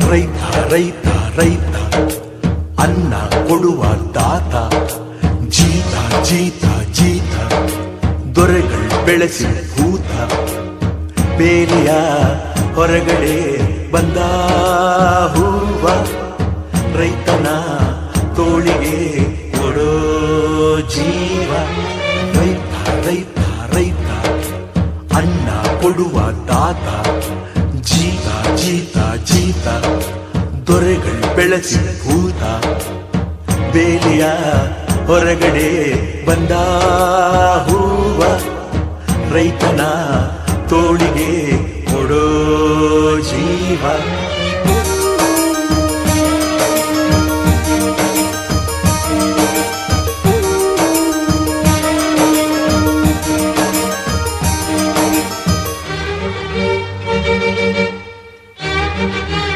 ರೈತ ರೈತ ರೈತ. ಅನ್ನ ಕೊಡುವ ದಾತ. ಜೀತ ಜೀತ ಜೀತ. ದೊರೆಗಳು ಬೆಳೆಸಿ ಭೂತ. ಬೇಲಿಯ ಹೊರಗಡೆ ಬಂದ ಹೂವ. ರೈತನ ತೋಳಿಗೆ ಕೊಡೋ ಜೀವ. ರೈತ ರೈತ ರೈತ. ಅನ್ನ ಕೊಡುವ ದಾತ. ಜೀತ ಜೀತ. ಜೀತ ದೊರೆಗಳು ಬೆಳಸಿ ಭೂತ ಬೇಲಿಯ ಹೊರಗಡೆ ಬಂದ ಹೂವ ರೈತನ ತೋಳಿಗೆ ಕೊಡೋ ಜೀವ.